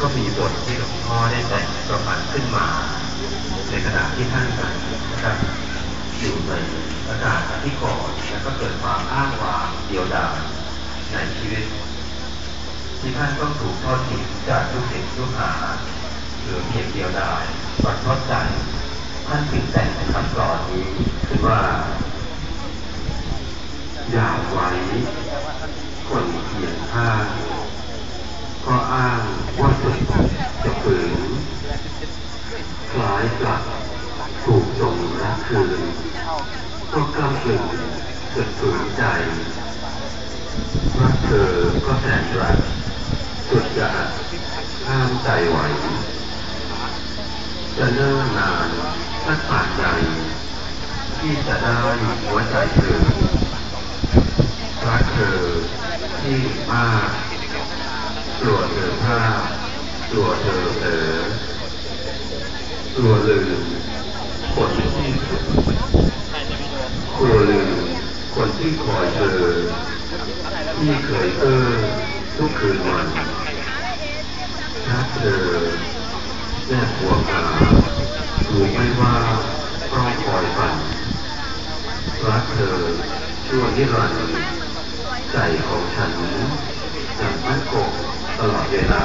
ก็มีบทที่หลวงพ่อได้แต่งประพันธ์ขึ้นมา ในขณะที่ท่านนะครับอยู่ในอากาศที่ก่อนแล้วก็เกิดความอ้างว้างเดียวดายในชีวิต ที่ท่านต้องถูกทอดทิ้งจากทุกสิ่งทุกหาเหลือเพียงเดียวดายปัดทอดใจท่านจึงแต่งคำกลอนนี้ขึ้นว่า อย่าไว้คนเคียงข้างก็อ้างว่า จะฝืนคล้ายกับถูกทรงรักคืนก็กล้ากลืนสุดฝืนใจรักเธอก็แสนรักสุดจะห้ามใจไหว จะเนิ่นนานสักป่านใดที่จะได้หัวใจเธอรักเธอที่มากกลัวเธอพลาด กลัวเธอเผลอกลัวลืมคนที่กลัวลืมคนที่คอยเธอที่เคยเออทุกคืนวันรักเธอแน่หัวหารู้ไม่ว่าต้องคอยฝันรักเธอชั่วนิรันดร์ใจของฉันจะมั่นคงตลอดเวลา